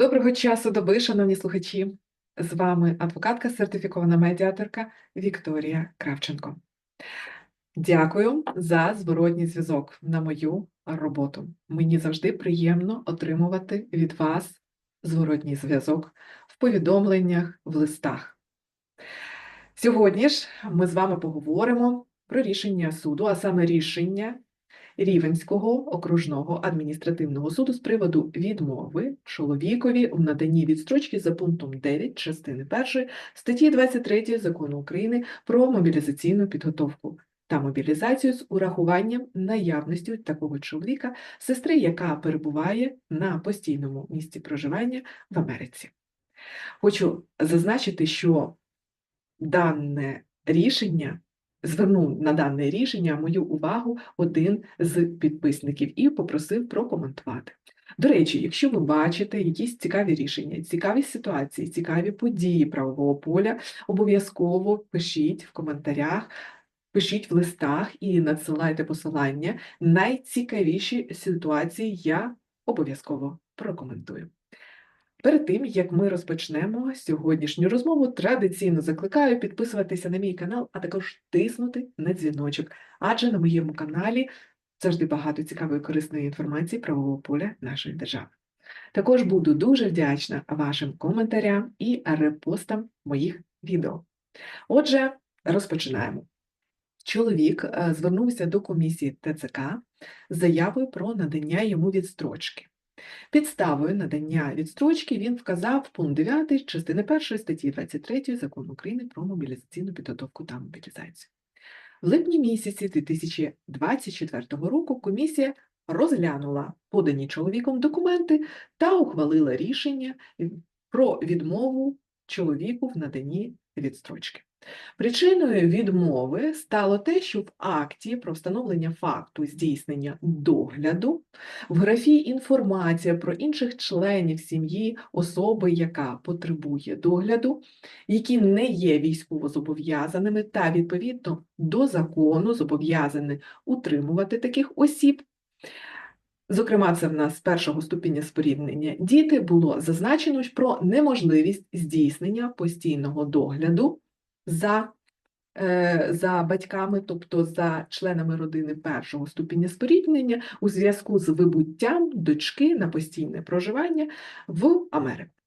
Доброго часу доби, шановні слухачі. З вами адвокатка, сертифікована медіаторка Вікторія Кравченко. Дякую за зворотній зв'язок на мою роботу. Мені завжди приємно отримувати від вас зворотній зв'язок в повідомленнях, в листах. Сьогодні ж ми з вами поговоримо про рішення суду, а саме рішення Рівенського окружного адміністративного суду з приводу відмови чоловікові в наданні відстрочки за пунктом 9 частини 1 статті 23 Закону України про мобілізаційну підготовку та мобілізацію з урахуванням наявності такого чоловіка, сестри, яка перебуває на постійному місці проживання в Америці. Хочу зазначити, що дане рішення звернув на дане рішення мою увагу один з підписників і попросив прокоментувати. До речі, якщо ви бачите якісь цікаві рішення, цікаві ситуації, цікаві події правового поля, обов'язково пишіть в коментарях, пишіть в листах і надсилайте посилання. Найцікавіші ситуації я обов'язково прокоментую. Перед тим, як ми розпочнемо сьогоднішню розмову, традиційно закликаю підписуватися на мій канал, а також тиснути на дзвіночок, адже на моєму каналі завжди багато цікавої корисної інформації правового поля нашої держави. Також буду дуже вдячна вашим коментарям і репостам моїх відео. Отже, розпочинаємо. Чоловік е, звернувся до комісії ТЦК з заявою про надання йому відстрочки. Підставою надання відстрочки він вказав пункт 9 частини 1 статті 23 Закону України про мобілізаційну підготовку та мобілізацію. В липні місяці 2024 року комісія розглянула подані чоловіком документи та ухвалила рішення про відмову чоловіку в наданні відстрочки. Причиною відмови стало те, що в акті про встановлення факту здійснення догляду в графі інформація про інших членів сім'ї особи, яка потребує догляду, які не є військовозобов'язаними та відповідно до закону зобов'язані утримувати таких осіб. Зокрема, це в нас першого ступеня споріднення діти було зазначено про неможливість здійснення постійного догляду за е, за батьками, тобто за членами родини першого ступеня споріднення у зв'язку з вибуттям дочки на постійне проживання в Америку.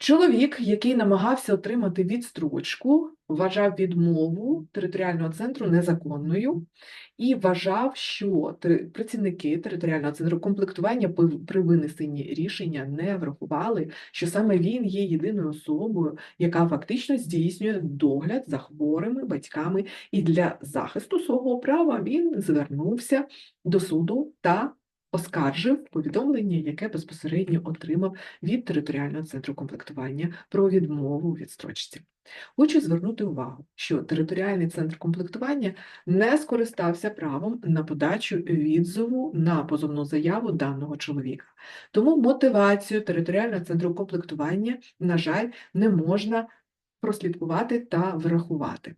Чоловік, який намагався отримати відстрочку, вважав відмову територіального центру незаконною і вважав, що працівники територіального центру комплектування при винесенні рішення не врахували, що саме він є єдиною особою, яка фактично здійснює догляд за хворими батьками, і для захисту свого права він звернувся до суду та оскаржив повідомлення, яке безпосередньо отримав від територіального центру комплектування про відмову від строчці. Хочу звернути увагу, що територіальний центр комплектування не скористався правом на подачу відзову на позовну заяву даного чоловіка. Тому мотивацію територіального центру комплектування, на жаль, не можна прослідкувати та врахувати.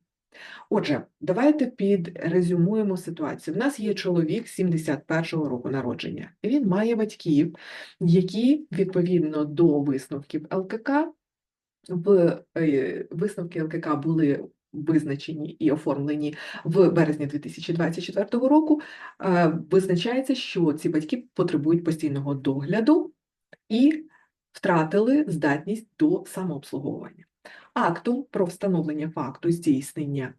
Отже, давайте підрезюмуємо ситуацію. У нас є чоловік 71-го року народження. Він має батьків, які відповідно до висновків ЛКК, в е, висновки ЛКК були визначені і оформлені в березні 2024 року. Е, визначається, що ці батьки потребують постійного догляду і втратили здатність до самообслуговування. Актом про встановлення факту здійснення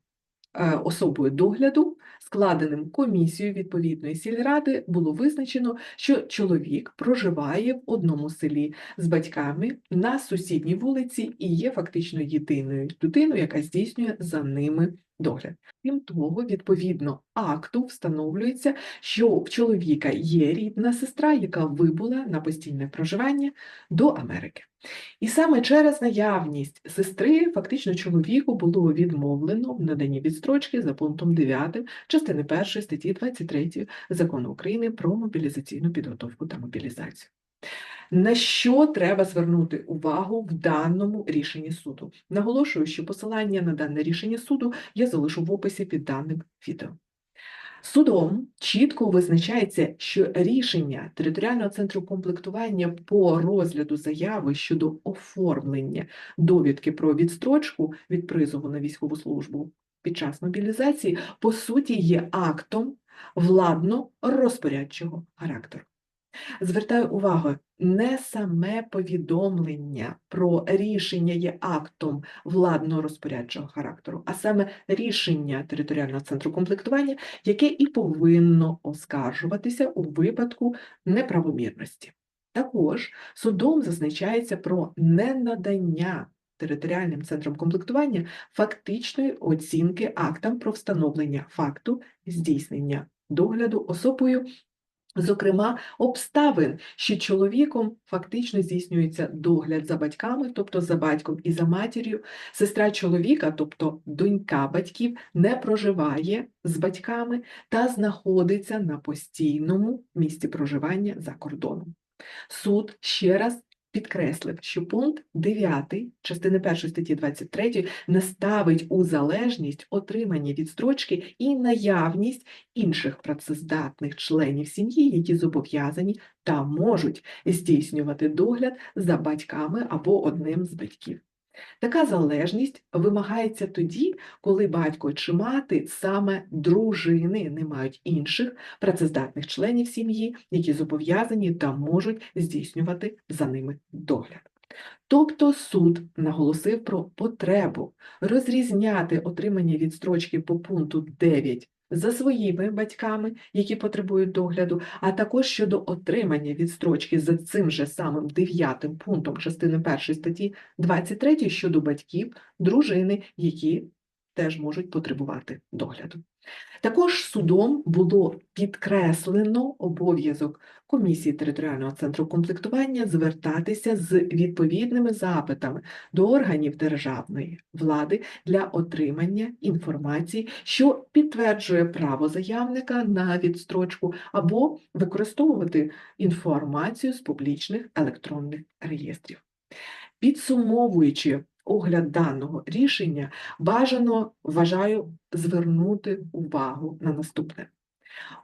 е, особою догляду, складеним комісією відповідної сільради, було визначено, що чоловік проживає в одному селі з батьками на сусідній вулиці і є фактично єдиною людиною, яка здійснює за ними догляд. Крім того, відповідно акту встановлюється, що в чоловіка є рідна сестра, яка вибула на постійне проживання до Америки. І саме через наявність сестри фактично чоловіку було відмовлено в наданні відстрочки за пунктом 9 частини 1 статті 23 Закону України про мобілізаційну підготовку та мобілізацію. На що треба звернути увагу в даному рішенні суду? Наголошую, що посилання на дане рішення суду я залишу в описі під даним відео. Судом чітко визначається, що рішення територіального центру комплектування по розгляду заяви щодо оформлення довідки про відстрочку від призову на військову службу під час мобілізації, по суті, є актом владно-розпорядчого характеру. Звертаю увагу, не саме повідомлення про рішення є актом владно-розпорядчого характеру, а саме рішення територіального центру комплектування, яке і повинно оскаржуватися у випадку неправомірності. Також судом зазначається про ненадання територіальним центром комплектування фактичної оцінки актам про встановлення факту здійснення догляду особою Зокрема, обставин, що чоловіком фактично здійснюється догляд за батьками, тобто за батьком і за матір'ю, сестра чоловіка, тобто донька батьків, не проживає з батьками та знаходиться на постійному місці проживання за кордоном. Суд ще раз підкреслив, що пункт 9 частини 1 статті 23 не ставить у залежність отримання відстрочки і наявність інших працездатних членів сім'ї, які зобов'язані та можуть здійснювати догляд за батьками або одним з батьків. Така залежність вимагається тоді, коли батько чи мати саме дружини не мають інших працездатних членів сім'ї, які зобов'язані та можуть здійснювати за ними догляд. Тобто суд наголосив про потребу розрізняти отримання відстрочки по пункту 9 за своїми батьками, які потребують догляду, а також щодо отримання відстрочки за цим же самим дев'ятим пунктом частини першої статті 23 щодо батьків, дружини, які теж можуть потребувати догляду. Також судом було підкреслено обов'язок комісії територіального центру комплектування звертатися з відповідними запитами до органів державної влади для отримання інформації, що підтверджує право заявника на відстрочку, або використовувати інформацію з публічних електронних реєстрів. Підсумовуючи огляд даного рішення, бажано, вважаю, звернути увагу на наступне.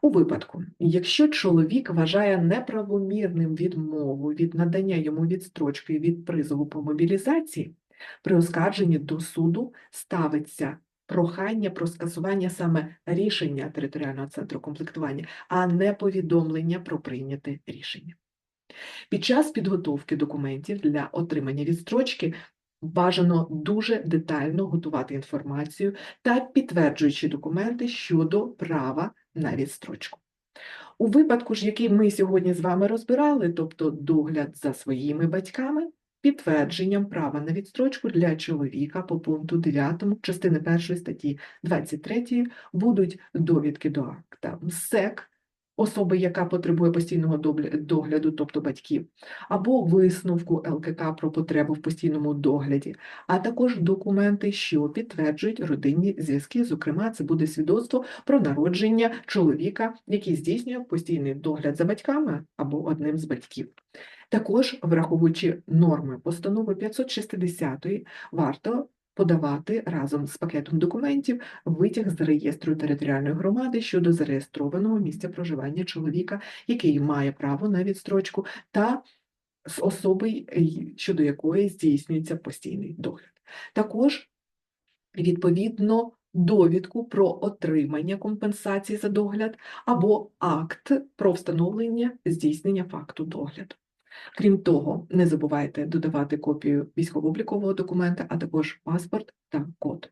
У випадку, якщо чоловік вважає неправомірним відмову від надання йому відстрочки від призову по мобілізації, при оскарженні до суду ставиться прохання про скасування саме рішення територіального центру комплектування, а не повідомлення про прийняте рішення. Під час підготовки документів для отримання відстрочки бажано дуже детально готувати інформацію та підтверджуючи документи щодо права на відстрочку. У випадку ж, який ми сьогодні з вами розбирали, тобто догляд за своїми батьками, підтвердженням права на відстрочку для чоловіка по пункту 9 частини 1 статті 23 будуть довідки до акта МСЕК, особи, яка потребує постійного догляду, тобто батьків, або висновку ЛКК про потребу в постійному догляді, а також документи, що підтверджують родинні зв'язки. Зокрема, це буде свідоцтво про народження чоловіка, який здійснює постійний догляд за батьками або одним з батьків. Також, враховуючи норми постанови 560, варто подавати разом з пакетом документів витяг з реєстру територіальної громади щодо зареєстрованого місця проживання чоловіка, який має право на відстрочку, та з особи, щодо якої здійснюється постійний догляд. Також, відповідно, довідку про отримання компенсації за догляд або акт про встановлення здійснення факту догляду. Крім того, не забувайте додавати копію військово-облікового документа, а також паспорт та код.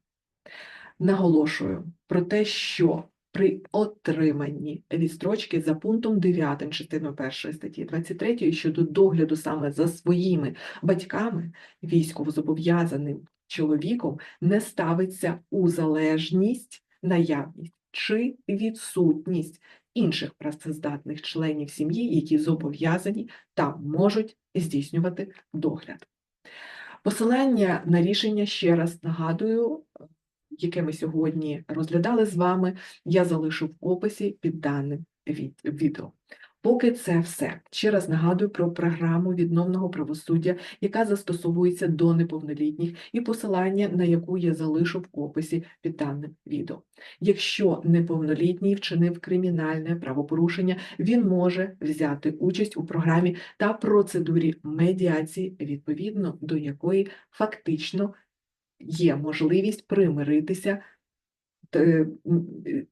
Наголошую про те, що при отриманні відстрочки за пунктом 9 частиною 1 статті 23 щодо догляду саме за своїми батьками, військовозобов'язаним чоловіком не ставиться у залежність наявність чи відсутність інших працездатних членів сім'ї, які зобов'язані та можуть здійснювати догляд. Посилання на рішення ще раз нагадую, яке ми сьогодні розглядали з вами, я залишу в описі під даним відео. Поки це все. Ще раз нагадую про програму відновного правосуддя, яка застосовується до неповнолітніх, і посилання на яку я залишу в описі під даним відео. Якщо неповнолітній вчинив кримінальне правопорушення, він може взяти участь у програмі та процедурі медіації, відповідно до якої фактично є можливість примиритися,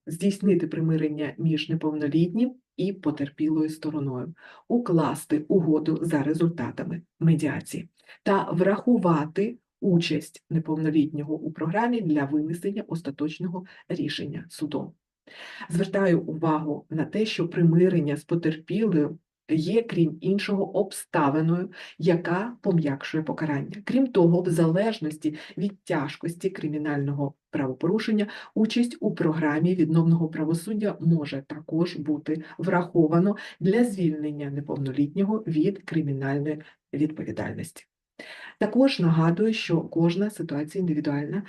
здійснити примирення між неповнолітнім і потерпілою стороною, укласти угоду за результатами медіації та врахувати участь неповнолітнього у програмі для винесення остаточного рішення судом. Звертаю увагу на те, що примирення з потерпілою є, крім іншого, обставиною, яка пом'якшує покарання. Крім того, в залежності від тяжкості кримінального правопорушення, участь у програмі відновного правосуддя може також бути враховано для звільнення неповнолітнього від кримінальної відповідальності. Також нагадую, що кожна ситуація індивідуальна.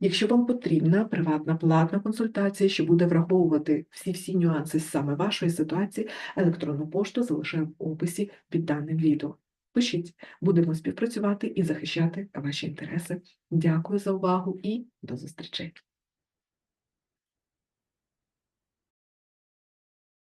Якщо вам потрібна приватна платна консультація, що буде враховувати всі-всі нюанси саме вашої ситуації, електронну пошту залишаю в описі під даним відео. Пишіть, будемо співпрацювати і захищати ваші інтереси. Дякую за увагу і до зустрічей!